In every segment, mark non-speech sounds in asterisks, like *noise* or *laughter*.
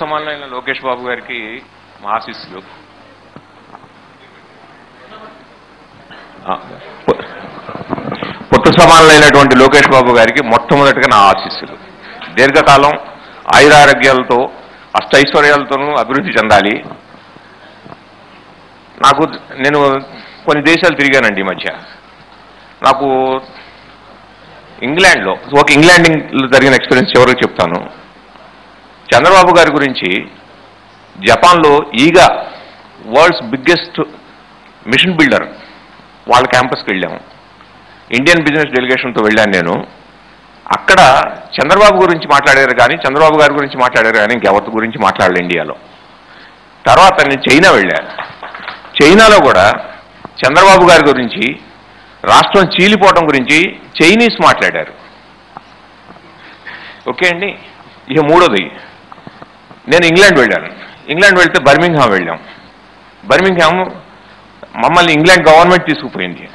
సమానమైన లోకేష్ బాబు గారికి మా ఆశీస్సులు. ఆ, సమానులైనటువంటి లోకేష్ బాబు గారికి మొట్టమొదటిగా నా ఆశీస్సులు. దీర్ఘకాలం ఆయురారోగ్యాలతో అష్టైశ్వర్యాలతోనూ అభివృద్ధి చెందాలి. నాకు నేను కొన్ని దేశాలు తిరిగానండి ఈ మధ్య. నాకు ఇంగ్లాండ్లో ఒక ఇంగ్లాండ్ జరిగిన ఎక్స్పీరియన్స్ చివరికి చెప్తాను. చంద్రబాబు గారి గురించి జపాన్లో ఈగా వరల్డ్స్ బిగ్గెస్ట్ మిషన్ బిల్డర్ వాళ్ళ క్యాంపస్కి వెళ్ళాము. ఇండియన్ బిజినెస్ డెలిగేషన్తో వెళ్ళాను నేను. అక్కడ చంద్రబాబు గురించి మాట్లాడారు కానీ చంద్రబాబు గారి గురించి మాట్లాడారు కానీ ఇంకెవరి గురించి మాట్లాడలేదు ఇండియాలో. తర్వాత నేను చైనా వెళ్ళాను చైనాలో కూడా చంద్రబాబు గారి గురించి రాష్ట్రం చీలిపోవడం గురించి చైనీస్ మాట్లాడారు. ఓకే అండి? ఇక మూడోది. నేను ఇంగ్లాండ్ వెళ్ళాను. ఇంగ్లాండ్ వెళ్తే బర్మింగ్హామ్ వెళ్ళాం. బర్మింగ్హామ్ మమ్మల్ని ఇంగ్లాండ్ గవర్నమెంట్ తీసుకుపోయింది.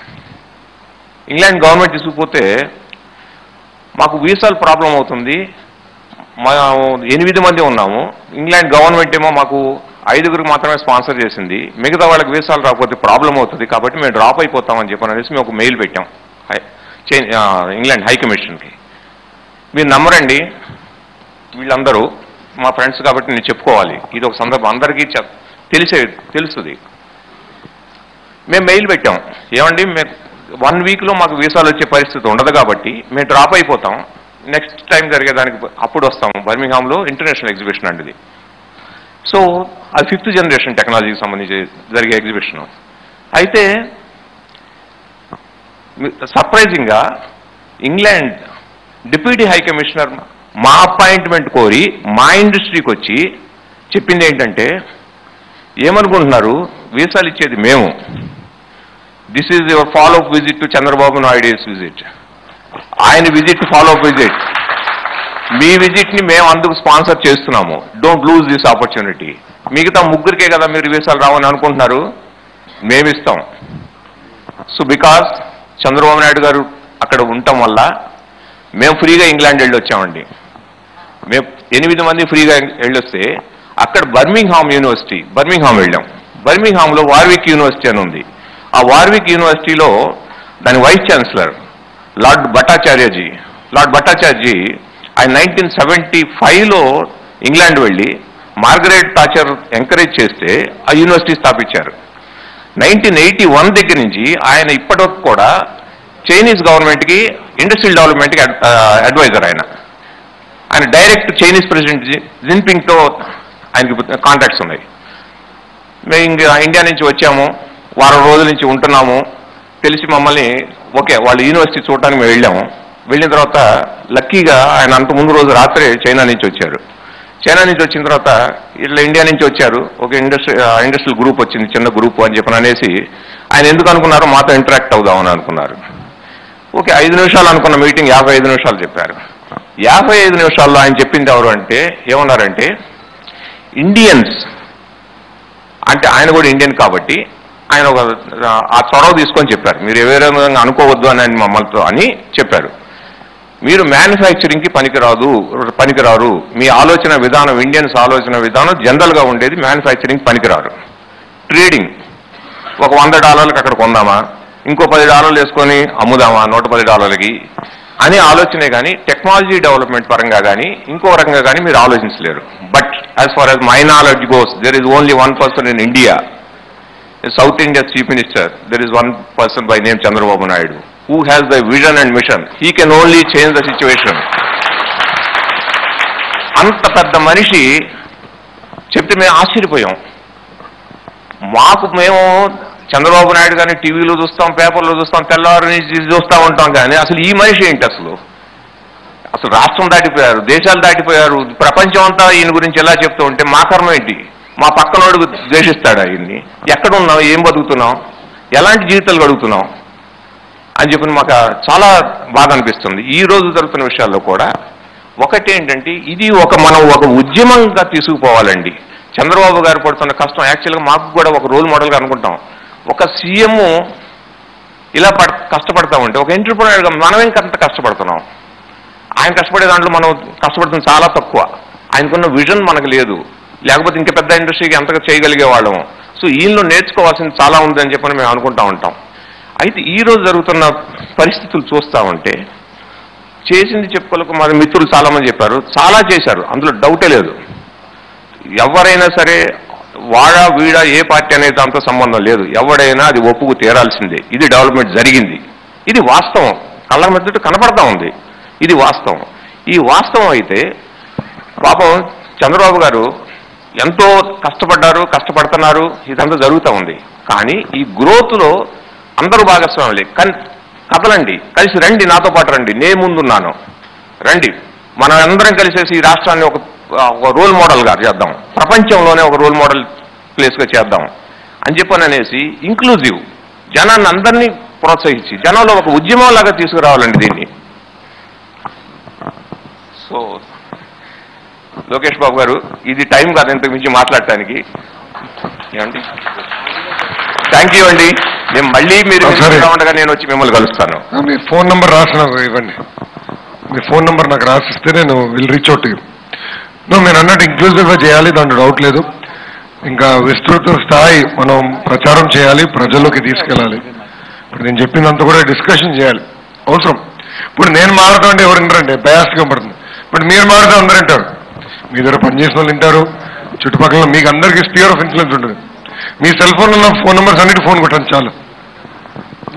ఇంగ్లాండ్ గవర్నమెంట్ తీసుకుపోతే మాకు వీసాలు ప్రాబ్లం అవుతుంది. మా ఎనిమిది మంది ఉన్నాము. ఇంగ్లాండ్ గవర్నమెంట్ ఏమో మాకు ఐదుగురికి మాత్రమే స్పాన్సర్ చేసింది. మిగతా వాళ్ళకి వీసాలు రాకపోతే ప్రాబ్లం అవుతుంది. కాబట్టి మేము డ్రాప్ అయిపోతామని చెప్పని అనేసి మేము ఒక మెయిల్ పెట్టాం. హై ఇంగ్లాండ్ హై కమిషన్కి. మీరు నమ్మరండి. వీళ్ళందరూ మా ఫ్రెండ్స్ కాబట్టి నేను చెప్పుకోవాలి. ఇది ఒక సందర్భం. అందరికీ తెలిసే తెలుస్తుంది మేము మెయిల్ పెట్టాం. ఏమండి మేము వన్ వీక్లో మాకు వీసాలు వచ్చే పరిస్థితి ఉండదు కాబట్టి మేము డ్రాప్ అయిపోతాం. నెక్స్ట్ టైం జరిగేదానికి అప్పుడు వస్తాం. బర్మింగ్హామ్లో ఇంటర్నేషనల్ ఎగ్జిబిషన్ అండి ఇది. సో అది ఫిఫ్త్ జనరేషన్ టెక్నాలజీకి సంబంధించి జరిగే ఎగ్జిబిషన్. అయితే సర్ప్రైజింగ్గా ఇంగ్లాండ్ డిప్యూటీ హై కమిషనర్ మా అపాయింట్మెంట్ కోరి మా ఇండస్ట్రీకి వచ్చి చెప్పింది ఏంటంటే ఏమనుకుంటున్నారు? వీసాలు ఇచ్చేది మేము. This is your follow up visit to Chandrababu Naidu visit ఆయన విజిట్ ఫాలో అప్ విజిట్ మీ విజిట్ని మేము అందుకు స్పాన్సర్ చేస్తున్నాము. డోంట్ లూజ్ దిస్ ఆపర్చునిటీ మిగతా ముగ్గురికే కదా మీరు వీసాలు రావని అనుకుంటున్నారు? మేమిస్తాం సో బికాస్ చంద్రబాబు నాయుడు గారు అక్కడ ఉండటం వల్ల మేము ఫ్రీగా ఇంగ్లాండ్ వెళ్ళి వచ్చామండి. మేము ఎనిమిది మంది ఫ్రీగా వెళ్ళొస్తే అక్కడ బర్మింగ్హామ్ యూనివర్సిటీ బర్మింగ్హామ్ వెళ్ళాం. బర్మింగ్హామ్లో వార్విక్ యూనివర్సిటీ అని ఉంది. ఆ వార్విక్ యూనివర్సిటీలో దాని vice chancellor Lord Bhattacharya ji Lord Bhattacharya ji ఆయన నైన్టీన్ సెవెంటీ ఫైవ్లో ఇంగ్లాండ్ వెళ్ళి మార్గరెట్ టాచర్ ఎంకరేజ్ చేస్తే ఆ యూనివర్సిటీ స్థాపించారు. నైన్టీన్ ఎయిటీ వన్ దగ్గర నుంచి ఆయన ఇప్పటివరకు కూడా చైనీస్ గవర్నమెంట్కి ఇండస్ట్రియల్ డెవలప్మెంట్కి అడ్వైజర్ ఆయన. ఆయన డైరెక్ట్ చైనీస్ ప్రెసిడెంట్ జిన్పింగ్తో ఆయనకి కాంటాక్ట్స్ ఉన్నాయి. మేము ఇంకా ఇండియా నుంచి వచ్చాము వారం రోజుల నుంచి ఉంటున్నాము. తెలిసి మమ్మల్ని ఓకే వాళ్ళ యూనివర్సిటీ చూడటానికి మేము వెళ్ళాము. వెళ్ళిన తర్వాత లక్కీగా ఆయన అంత ముందు రోజు రాత్రి చైనా నుంచి వచ్చారు. చైనా నుంచి వచ్చిన తర్వాత ఇట్లా ఇండియా నుంచి వచ్చారు. ఒక ఇండస్ట్రీ ఇండస్ట్రియల్ గ్రూప్ వచ్చింది చిన్న గ్రూప్ అని చెప్పని అనేసి ఆయన ఎందుకు అనుకున్నారో మాతో ఇంటరాక్ట్ అవుదామని అనుకున్నారు. ఓకే ఐదు నిమిషాలు అనుకున్న మీటింగ్ యాభై ఐదు నిమిషాలు చెప్పారు. యాభై ఐదు నిమిషాల్లో ఆయన చెప్పింది ఎవరు అంటే ఏమన్నారంటే ఇండియన్స్. అంటే ఆయన కూడా ఇండియన్ కాబట్టి ఆయన ఒక ఆ చొరవ తీసుకొని చెప్పారు. మీరు ఏ విధంగా అనుకోవద్దు అని ఆయన మమ్మల్తో అని చెప్పారు. మీరు మ్యానుఫ్యాక్చరింగ్కి పనికిరాదు పనికిరారు. మీ ఆలోచన విధానం ఇండియన్స్ ఆలోచన విధానం జనరల్గా ఉండేది మ్యానుఫ్యాక్చరింగ్ పనికిరారు. ట్రేడింగ్. ఒక వంద డాలర్లకు అక్కడ కొందామా? ఇంకో పది డాలర్లు వేసుకొని అమ్ముదామా? నూట పది డాలర్లకి. అనే ఆలోచనే కానీ టెక్నాలజీ డెవలప్మెంట్ పరంగా కానీ ఇంకో రకంగా కానీ మీరు ఆలోచించలేరు. But as far as my knowledge goes there is only one person in India South India chief minister there is one person by name Chandrababu Naidu who has the vision and mission he can only change the situation అంత పెద్ద మనిషి చెప్తే మేము ఆశ్చర్యపోయాం. మాకు మేము చంద్రబాబు నాయుడు కానీ టీవీలో చూస్తాం పేపర్లో చూస్తాం తెల్లవారు నుంచి చూస్తూ ఉంటాం కానీ అసలు ఈ మనిషి ఏంటి అసలు? అసలు రాష్ట్రం దాటిపోయారు దేశాలు దాటిపోయారు ప్రపంచం అంతా ఈయన గురించి ఎలా చెప్తూ ఉంటే మా కర్మ ఏంటి? మా పక్కనోడు ద్వేషిస్తాడు ఆయన్ని. ఎక్కడున్నాం ఏం బతుకుతున్నాం ఎలాంటి జీవితాలు గడుగుతున్నాం అని చెప్పి మాకు చాలా బాధ అనిపిస్తుంది. ఈ రోజు జరుగుతున్న విషయాల్లో కూడా ఒకటి ఏంటంటే ఇది ఒక మనం ఒక ఉద్యమంగా తీసుకుపోవాలండి. చంద్రబాబు గారు పడుతున్న కష్టం యాక్చువల్గా మాకు కూడా ఒక రోల్ మోడల్గా అనుకుంటాం. ఒక సీఎం ఇలా పడ కష్టపడతా ఉంటే ఒక ఎంటర్ప్రినర్గా మనం అంత కష్టపడుతున్నాం? ఆయన కష్టపడే దాంట్లో మనం కష్టపడుతుంది చాలా తక్కువ. ఆయనకున్న విజన్ మనకు లేదు. లేకపోతే ఇంకా పెద్ద ఇండస్ట్రీకి ఎంతగా చేయగలిగే వాళ్ళము సో ఈయనలో నేర్చుకోవాల్సింది చాలా ఉందని చెప్పని మేము అనుకుంటా ఉంటాం. అయితే ఈరోజు జరుగుతున్న పరిస్థితులు చూస్తా ఉంటే చేసింది చెప్పుకోలేక మన మిత్రులు చాలామంది చెప్పారు. చాలా చేశారు. అందులో డౌటే లేదు. ఎవరైనా సరే వాడా వీడా ఏ పార్టీ అనేది దాంతో సంబంధం లేదు. ఎవడైనా అది ఒప్పుకు తీరాల్సిందే. ఇది డెవలప్మెంట్ జరిగింది. ఇది వాస్తవం. కళ్ళ మెద్దట కనపడతా ఉంది. ఇది వాస్తవం. ఈ వాస్తవం అయితే పాపం చంద్రబాబు గారు ఎంతో కష్టపడ్డారు కష్టపడుతున్నారు. ఇదంతా జరుగుతూ ఉంది. కానీ ఈ గ్రోత్లో అందరూ భాగస్వాములే. కన్ కదలండి. కలిసి రండి. నాతో పాటు రండి. నేను ముందున్నాను. రండి. మనం అందరం కలిసేసి ఈ రాష్ట్రాన్ని ఒక ఒక రోల్ మోడల్గా చేద్దాం. ప్రపంచంలోనే ఒక రోల్ మోడల్ ప్లేస్గా చేద్దాం. అని చెప్పని అనేసి ఇంక్లూజివ్ జనాన్ని అందరినీ ప్రోత్సహించి జనంలో ఒక ఉద్యమం లాగా తీసుకురావాలండి దీన్ని. సో లోకేష్ బాబు గారు ఇది టైం కాదు ఇంతకు మించి మాట్లాడటానికి. ఏమండి? థ్యాంక్ యూ అండి. నేను మళ్ళీ మీరు. ఉండగా నేను వచ్చి మిమ్మల్ని కలుస్తాను. మీ ఫోన్ నంబర్ రాసి నాకు ఇవ్వండి. మీ ఫోన్ నంబర్ నాకు రాసిస్తే నేను విల్ రీచ్ అవుట్ నువ్వు నేను అన్నట్టు ఇంక్లూజివ్గా చేయాలి దాంట్లో డౌట్ లేదు. ఇంకా విస్తృత స్థాయి మనం ప్రచారం చేయాలి ప్రజల్లోకి తీసుకెళ్ళాలి. ఇప్పుడు నేను చెప్పినంత కూడా డిస్కషన్ చేయాలి. అవసరం. ఇప్పుడు నేను మారటం అంటే ఎవరు వింటారంటే బయాస్గా పడుతుంది. ఇప్పుడు మీరు మారితే అందరూ వింటారు. మీ దగ్గర పనిచేసిన వాళ్ళు వింటారు. చుట్టుపక్కల మీకు అందరికీ స్పియర్ ఆఫ్ ఇన్ఫ్లుయెన్స్ ఉంటుంది. మీ సెల్ ఫోన్లో ఉన్న ఫోన్ నెంబర్స్ అన్నిటి ఫోన్ కొట్టండి చాలు.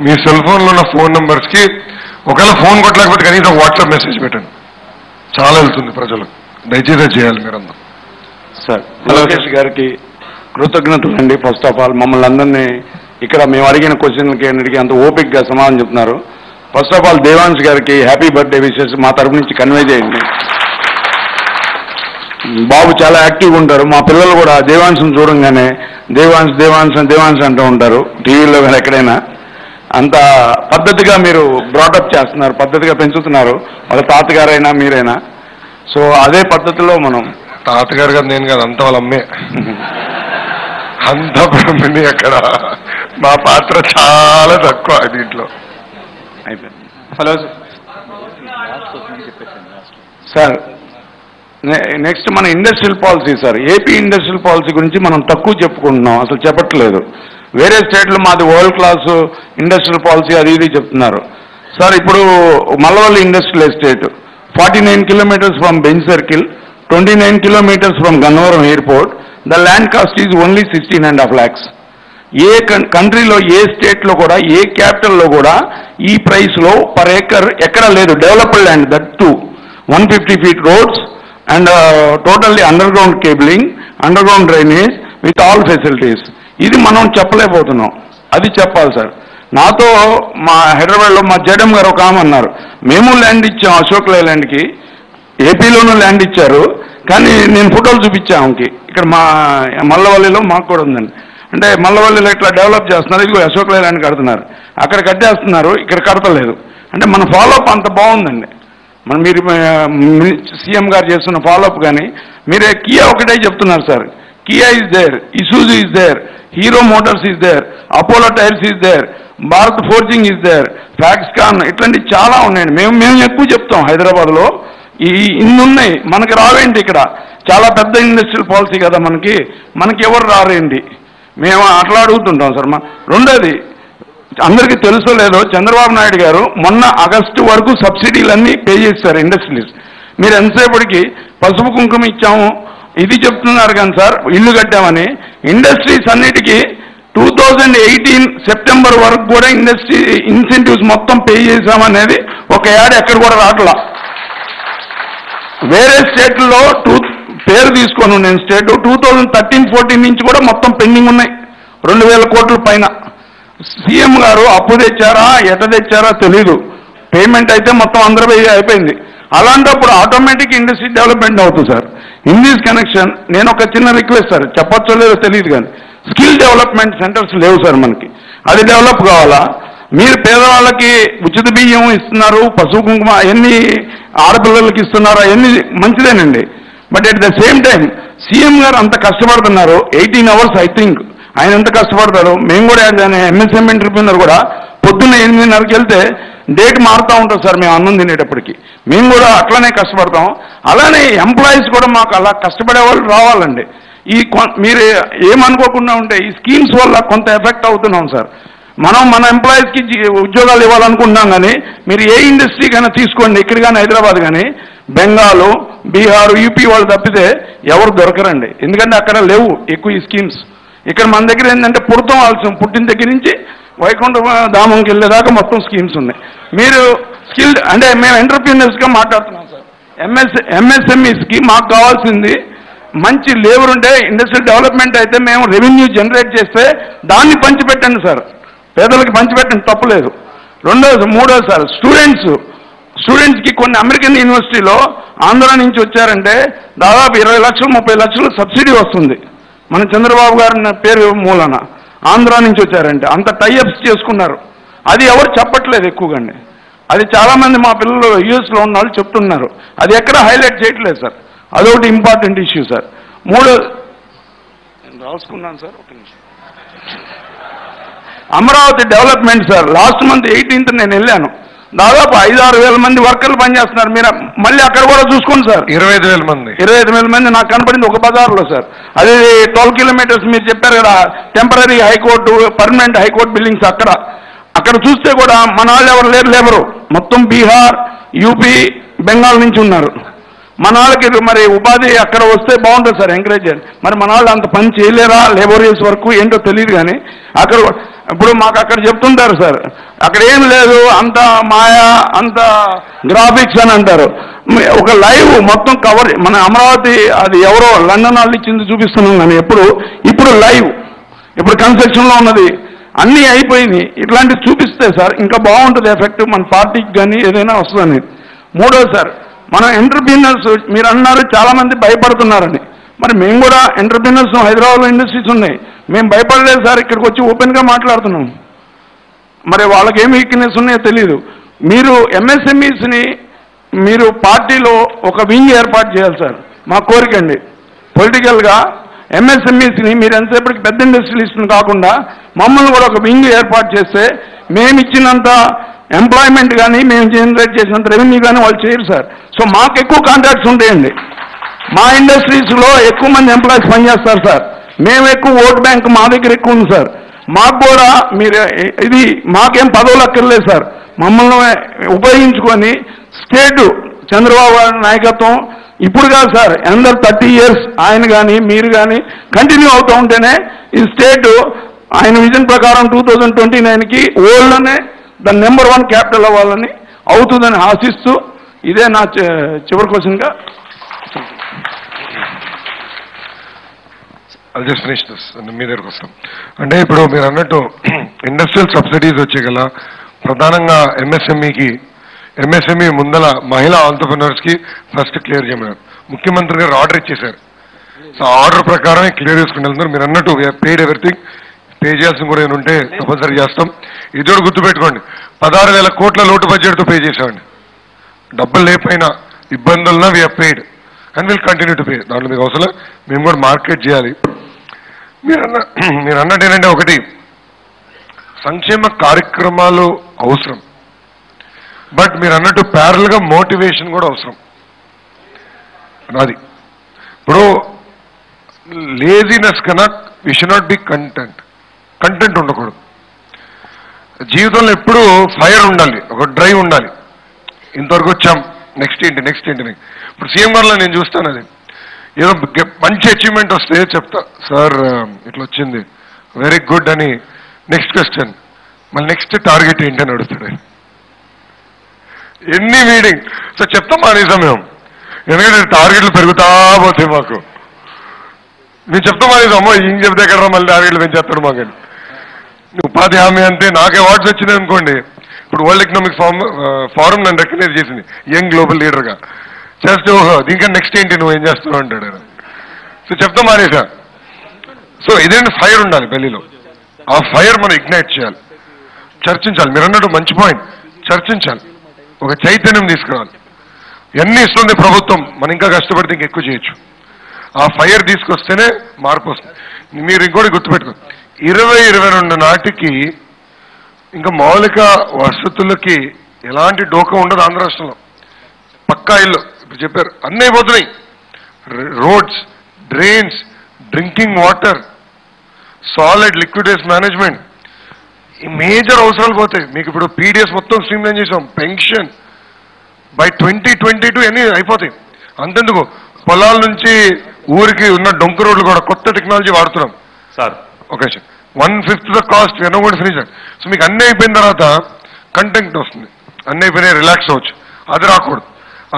మీ సెల్ ఫోన్లో ఉన్న ఫోన్ నెంబర్స్కి ఒకవేళ ఫోన్ కొట్టలేకపోతే కనీసం వాట్సాప్ మెసేజ్ పెట్టండి. చాలా వెళ్తుంది ప్రజలకు. దయచేసి చేయాలి మీరందరూ సార్ లోకేష్ గారికి కృతజ్ఞతలు అండి ఫస్ట్ ఆఫ్ ఆల్ మమ్మల్ని అందరినీ ఇక్కడ మేము అడిగిన క్వశ్చన్లకి అన్నిటికీ అంత ఓపిక్గా సమాధానం చెప్తున్నారు. ఫస్ట్ ఆఫ్ ఆల్ దేవాంశ్ గారికి హ్యాపీ బర్త్డే విషెస్ మా తరపు నుంచి కన్వే చేయండి. బాబు చాలా యాక్టివ్గా ఉంటారు. మా పిల్లలు కూడా దేవాంశం చూడంగానే దేవాంశ్ దేవాంశ్ దేవాంశ్ అంటూ ఉంటారు. టీవీలో కానీ ఎక్కడైనా. అంత పద్ధతిగా మీరు బ్రాటప్ చేస్తున్నారు పద్ధతిగా పెంచుతున్నారు. వాళ్ళ తాతగారైనా మీరైనా. సో అదే పద్ధతిలో మనం తాతగారు కదా నేను కాదు అంత వాళ్ళ అమ్మే అంత బ్రహ్మని అక్కడ. మా పాత్ర చాలా తక్కువ దీంట్లో. అయిపోయింది. Hello sir. నెక్స్ట్ మన industrial policy sir. AP industrial policy గురించి మనం తక్కువ చెప్పుకుంటున్నాం. అసలు చెప్పట్లేదు. వేరే స్టేట్లో మాది వరల్డ్ క్లాస్ ఇండస్ట్రియల్ పాలసీ అది ఇది చెప్తున్నారు. సార్ ఇప్పుడు Mallavalli industrial estate forty nine kilometres from Benz circle twenty nine kilometres from Gannavaram airport the land cost is only sixteen and half lakhs a కన్- కంట్రీలో ఏ స్టేట్లో కూడా ఏ క్యాపిటల్లో కూడా ఈ ప్రైస్లో పర్ ఏకర్ ఎక్కడ లేదు. Developed land that two one fifty feet roads and totally underground cabling underground drainage with all facilities ఇది మనం చెప్పలేకపోతున్నాం. అది చెప్పాలి సార్ నాతో మా హైదరాబాద్లో మా జడెం గారు ఒక ఆమె అన్నారు మేము ల్యాండ్ ఇచ్చాం అశోక్ ల్యాండ్కి. ఏపీలోనూ ల్యాండ్ ఇచ్చారు. కానీ నేను ఫోటోలు చూపించాను ఆమెకి. ఇక్కడ మా మల్లవల్లిలో మాకు కూడా ఉందండి. అంటే మల్లవల్లిలో ఇట్లా డెవలప్ చేస్తున్నారు. ఇదిగో అశోక్ ల్యాండ్ కడుతున్నారు. అక్కడ కట్టేస్తున్నారు. ఇక్కడ కడతలేదు. అంటే మన ఫాలోఅప్ అంత బాగుందండి. మన మీరు సీఎం గారు చేస్తున్న ఫాలోఅప్ కానీ మీరే కియా ఒకటే చెప్తున్నారు sir. Kia is there. Isuzu is there. Hero motors is there. Apollo tyres is there. Bharat forging is there Foxconn ఇట్లాంటివి చాలా ఉన్నాయండి. మేము మేము ఎక్కువ చెప్తాం హైదరాబాద్లో. ఈ ఇన్ని ఉన్నాయి మనకి రావేంటి ఇక్కడ? చాలా పెద్ద ఇండస్ట్రియల్ పాలసీ కదా మనకి. మనకి ఎవరు రారేంటి? మేము అట్లా అడుగుతుంటాం సార్. మా రెండోది అందరికీ తెలుసో లేదో చంద్రబాబు నాయుడు గారు మొన్న ఆగస్టు వరకు సబ్సిడీలన్నీ పే చేశారు ఇండస్ట్రీస్ మీరు ఎంతసేపటికి పసుపు కుంకుమ ఇచ్చాము? ఇది చెప్తున్నారు కానీ సార్ ఇల్లు కట్టామని. ఇండస్ట్రీస్ అన్నిటికీ టూ థౌజండ్ ఎయిటీన్ సెప్టెంబర్ వరకు కూడా ఇండస్ట్రీ ఇన్సెంటివ్స్ మొత్తం పే చేశామనేది ఒక యాడ్ ఎక్కడ కూడా రావట్లా వేరే స్టేట్లో టూ పేరు తీసుకొని నేను state two thousand thirteen fourteen నుంచి కూడా మొత్తం పెండింగ్ ఉన్నాయి. రెండు వేల కోట్ల పైన. సీఎం గారు అప్పు తెచ్చారా ఎట తెచ్చారా తెలీదు. పేమెంట్ అయితే మొత్తం అందరూ అయిపోయింది. అలాంటప్పుడు ఆటోమేటిక్ ఇండస్ట్రీ డెవలప్మెంట్ అవుతుంది సార్. ఇన్ దిస్ కనెక్షన్ నేను ఒక చిన్న రిక్వెస్ట్ సార్. చెప్పచ్చో లేదో తెలియదు కానీ స్కిల్ డెవలప్మెంట్ సెంటర్స్ లేవు సార్ మనకి. అది డెవలప్ కావాలా? మీరు పేదవాళ్ళకి ఉచిత బియ్యం ఇస్తున్నారు పశువు కుంకుమ అవన్నీ ఆడపిల్లలకి ఇస్తున్నారు అవన్నీ మంచిదేనండి. But at the same time CM గారు అంత కష్టపడుతున్నారు. ఎయిటీన్ అవర్స్ ఐ థింక్ ఆయన ఎంత కష్టపడతారు? మేము కూడా ఎంఎస్ఎం ఎంటర్ప్రినర్ కూడా పొద్దున్న ఎనిమిదిన్నరకి వెళ్తే డేట్ మారుతూ ఉంటుంది సార్ మేము అన్నం తినేటప్పటికి. మేము కూడా అట్లనే కష్టపడతాం. అలానే ఎంప్లాయీస్ కూడా మాకు అలా కష్టపడే వాళ్ళు రావాలండి. ఈ మీరు ఏమనుకోకుండా ఉంటే ఈ స్కీమ్స్ వల్ల కొంత ఎఫెక్ట్ అవుతున్నాం సార్. మనం మన ఎంప్లాయీస్కి ఉద్యోగాలు ఇవ్వాలనుకుంటున్నాం కానీ మీరు ఏ ఇండస్ట్రీకైనా తీసుకోండి ఇక్కడ కానీ హైదరాబాద్ కానీ బెంగాలు బీహార్ యూపీ వాళ్ళు తప్పితే ఎవరు దొరకరండి. ఎందుకంటే అక్కడ లేవు ఎక్కువ ఈ స్కీమ్స్ ఇక్కడ మన దగ్గర ఏంటంటే పుడతాం ఆలస్యం పుట్టిన దగ్గర నుంచి వైకుంఠ ధామంకి వెళ్ళేదాకా మొత్తం స్కీమ్స్ ఉన్నాయి. మీరు స్కిల్డ్ అంటే మేము ఎంటర్ప్రీనర్స్గా మాట్లాడుతున్నాం సార్. ఎంఎస్ ఎంఎస్ఎంఈస్కి మాకు కావాల్సింది. మంచి లేబర్ ఉంటే ఇండస్ట్రియల్ డెవలప్మెంట్ అయితే మేము రెవెన్యూ జనరేట్ చేస్తే దాన్ని పంచిపెట్టండి సార్. పేదలకు పంచిపెట్టండి తప్పులేదు రెండో మూడో సార్ స్టూడెంట్స్. స్టూడెంట్స్కి కొన్ని అమెరికన్ యూనివర్సిటీలో ఆంధ్ర నుంచి వచ్చారంటే దాదాపు ఇరవై లక్షలు ముప్పై లక్షలు సబ్సిడీ వస్తుంది. మన చంద్రబాబు గారి నా పేరు మూలన. ఆంధ్ర నుంచి వచ్చారంటే అంత టైఅప్స్ చేసుకున్నారు. అది ఎవరు చెప్పట్లేదు ఎక్కువగానే. అది చాలామంది మా పిల్లలు యూఎస్లో ఉన్న వాళ్ళు చెప్తున్నారు. అది ఎక్కడ హైలైట్ చేయట్లేదు సార్. అదొకటి ఇంపార్టెంట్ ఇష్యూ సార్. మూడు నేను రాసుకున్నాను సార్ ఒక నిమిషం. Amaravati development sir. Last month eighteenth నేను వెళ్ళాను. దాదాపు ఐదు ఆరు వేల మంది వర్కర్లు పనిచేస్తున్నారు. మీరు మళ్ళీ అక్కడ కూడా చూసుకోండి సార్. ఇరవై ఐదు వేల మంది. ఇరవై ఐదు వేల మంది నాకు కనపడింది ఒక బజార్లో సార్. అది ట్వెల్వ్ కిలోమీటర్స్ మీరు చెప్పారు కదా temporary high court permanent high court buildings అక్కడ. అక్కడ చూస్తే కూడా మన వాళ్ళు ఎవరు లేరు లేబరు మొత్తం బీహార్ యూపీ బెంగాల్ నుంచి ఉన్నారు. మన వాళ్ళకి మరి ఉపాధి అక్కడ వస్తే బాగుంటుంది సార్ ఎంకరేజ్ చేయాలి మరి మన వాళ్ళు అంత పని చేయలేరా లేబోరియస్ వరకు ఏంటో తెలియదు కానీ అక్కడ ఇప్పుడు మాకు అక్కడ చెప్తుంటారు సార్ అక్కడ ఏం లేదు అంత మాయా అంత గ్రాఫిక్స్ అని అంటారు. ఒక లైవ్ మొత్తం కవర్ మన అమరావతి అది ఎవరో లండన్ వాళ్ళు ఇచ్చింది చూపిస్తున్నాం కానీ ఎప్పుడు ఇప్పుడు లైవ్ ఇప్పుడు కన్స్ట్రక్షన్లో ఉన్నది. అన్నీ అయిపోయినాయి ఇట్లాంటివి చూపిస్తే సార్ ఇంకా బాగుంటుంది ఎఫెక్ట్ మన పార్టీకి కానీ ఏదైనా వస్తుందని. మూడో సార్ మనం ఎంటర్ప్రీనర్స్ మీరు అన్నారు చాలా మంది భయపడుతున్నారని. మరి మేము కూడా ఎంటర్ప్రీనర్స్ హైదరాబాద్లో ఇండస్ట్రీస్ ఉన్నాయి. మేము భయపడలేదు సార్ ఇక్కడికి వచ్చి ఓపెన్గా మాట్లాడుతున్నాం. మరి వాళ్ళకి ఏమి వీక్నెస్ ఉన్నాయో తెలియదు మీరు ఎంఎస్ఎంఈస్ని మీరు పార్టీలో ఒక వింగ్ ఏర్పాటు చేయాలి సార్. మా కోరిక అండి. పొలిటికల్గా ఎంఎస్ఎంఈస్ని మీరు ఎంతసేపటికి పెద్ద ఇండస్ట్రియలిస్ట్ని కాకుండా మమ్మల్ని కూడా ఒక వింగ్ ఏర్పాటు చేస్తే మేము ఇచ్చినంత ఎంప్లాయ్మెంట్ కానీ మేము జనరేట్ చేసినంత రెవెన్యూ కానీ వాళ్ళు చేయరు సార్ సో మాకు ఎక్కువ కాంట్రాక్ట్స్ ఉంటాయండి. మా ఇండస్ట్రీస్లో ఎక్కువ మంది ఎంప్లాయీస్ పనిచేస్తారు సార్ మేము ఎక్కువ ఓట్ బ్యాంక్ మా దగ్గర ఎక్కువ ఉంది సార్ మాకు కూడా మీరు ఇది మాకేం పదవులు అక్కర్లేదు సార్ మమ్మల్ని ఉపయోగించుకొని స్టేట్ చంద్రబాబు గారి నాయకత్వం ఇప్పుడు కాదు సార్ అందరు థర్టీ ఇయర్స్ ఆయన కానీ మీరు కానీ కంటిన్యూ అవుతూ ఉంటేనే ఈ స్టేట్ ఆయన విజన్ ప్రకారం టూ థౌజండ్ ట్వంటీ నైన్కి ఓల్డ్లోనే దాని నెంబర్ వన్ క్యాపిటల్ అవ్వాలని అవుతుందని ఆశిస్తూ ఇదే నా చివరి క్వశ్చన్గా అది జస్ట్ ఫినిష్ దిస్ మీ దగ్గరకు వస్తాం. అంటే ఇప్పుడు మీరు అన్నట్టు ఇండస్ట్రియల్ సబ్సిడీస్ వచ్చే గల ప్రధానంగా ఎంఎస్ఎంఈకి ఎంఎస్ఎంఈ ముందల మహిళా ఆంటర్ప్రినర్స్కి ఫస్ట్ క్లియర్ చేయమన్నారు. ముఖ్యమంత్రి గారు ఆర్డర్ ఇచ్చేశారు. సో ఆర్డర్ ప్రకారమే క్లియర్ చేసుకుంటున్నారు మీరు అన్నట్టు పేడ్ ఎవ్రీథింగ్ పే చేయాల్సిన కూడా ఉంటే తప్పనిసరి చేస్తాం. ఇది కూడా గుర్తుపెట్టుకోండి. పదహారు వేల కోట్ల లోటు బడ్జెట్తో పే చేసామండి డబ్బులు లేకపోయినా ఇబ్బందులున్నా we paid and will continue to pay దాంట్లో మీకు అవసరం మేము కూడా మార్కెట్ చేయాలి. మీరు అన్న *clears throat* మీరు అన్నట్టు ఏంటంటే ఒకటి సంక్షేమ కార్యక్రమాలు అవసరం. బట్ మీరు అన్నట్టు ప్యారల్గా మోటివేషన్ కూడా అవసరం. నాది. ఇప్పుడు లేజినెస్ కన్నా we should not be content content ఉండకూడదు. జీవితంలో ఎప్పుడూ ఫైర్ ఉండాలి ఒక డ్రైవ్ ఉండాలి. ఇంతవరకు వచ్చాం నెక్స్ట్ ఏంటి నెక్స్ట్ ఏంటి ఇప్పుడు సీఎం గారిలో నేను చూస్తాను అది. ఏదో మంచి అచీవ్మెంట్ వస్తే చెప్తా సార్ ఇట్లా వచ్చింది వెరీ గుడ్ అని. నెక్స్ట్ క్వశ్చన్ మళ్ళీ నెక్స్ట్ టార్గెట్ ఏంటి అని అడుగుతాడు. ఎన్ని మీటింగ్ సో చెప్తాం మానేసాం మేము. ఎందుకంటే టార్గెట్లు పెరుగుతా పోతాయి మాకు. మేము చెప్తాం మానేసాం అమ్మో ఇంక చెప్తే ఎక్కడ మళ్ళీ టార్గెట్లు పెంచేస్తాడు మాకని ఉపాధి హామీ అంటే నాకు అవార్డ్స్ వచ్చినాయి అనుకోండి. ఇప్పుడు వరల్డ్ ఎకనామిక్ ఫార్మ్ ఫారం నన్ను రికగ్నైజ్ చేసింది. యంగ్ గ్లోబల్ లీడర్గా చేస్తే ఓహో దీనికన్నా నెక్స్ట్ ఏంటి? నువ్వు ఏం చేస్తున్నావు? అంటాడు సో చెప్తా మానేసా. సో ఇదేంటి ఫైర్ ఉండాలి పెళ్ళిలో ఆ ఫైర్ మనం ఇగ్నైట్ చేయాలి. చర్చించాలి. మీరు అన్నట్టు మంచి పాయింట్ చర్చించాలి. ఒక చైతన్యం తీసుకురావాలి. ఎన్ని ఇస్తుంది ప్రభుత్వం? మనం ఇంకా కష్టపడితే ఇంకా ఎక్కువ చేయొచ్చు. ఆ ఫైర్ తీసుకొస్తేనే మార్పు వస్తుంది. మీరు ఇంకోటి గుర్తుపెట్టుకో. ఇరవై ఇరవై రెండు నాటికి ఇంకా మౌలిక వసతులకి ఎలాంటి డోకా ఉండదు ఆంధ్ర రాష్ట్రంలో. పక్కా ఇల్లు ఇప్పుడు చెప్పారు. అన్నీ అయిపోతున్నాయి. Roads drains drinking water solid liquid waste management. ఈ మేజర్ అవసరాలు పోతాయి. మీకు ఇప్పుడు పీడిఎస్ మొత్తం స్ట్రీమ్లైన్ చేసాం pension. By twenty twenty two అన్నీ అయిపోతాయి. అంతెందుకు? పొలాల నుంచి ఊరికి ఉన్న డొంక రోడ్లు కూడా కొత్త టెక్నాలజీ వాడుతున్నాం. సార్ ఒకేషన్ వన్ ఫిఫ్త్ ద కాస్ట్ ఎన్నో కూడా ఫినిష్ సో మీకు అన్నీ అయిపోయిన తర్వాత కంటెంట్ వస్తుంది. అన్నీ అయిపోయినాయి రిలాక్స్ అవ్వచ్చు. అది రాకూడదు.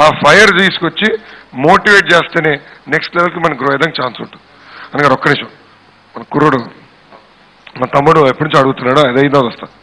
ఆ ఫైర్ తీసుకొచ్చి మోటివేట్ చేస్తేనే నెక్స్ట్ లెవెల్కి మనకు గ్రో అయ్యడానికి ఛాన్స్ ఉంటుంది. అనగారు ఒక్క నిమిషం. మన కుర్రోడు మన తమ్ముడు ఎప్పటి నుంచి అడుగుతున్నాడో అదైందో వస్తాను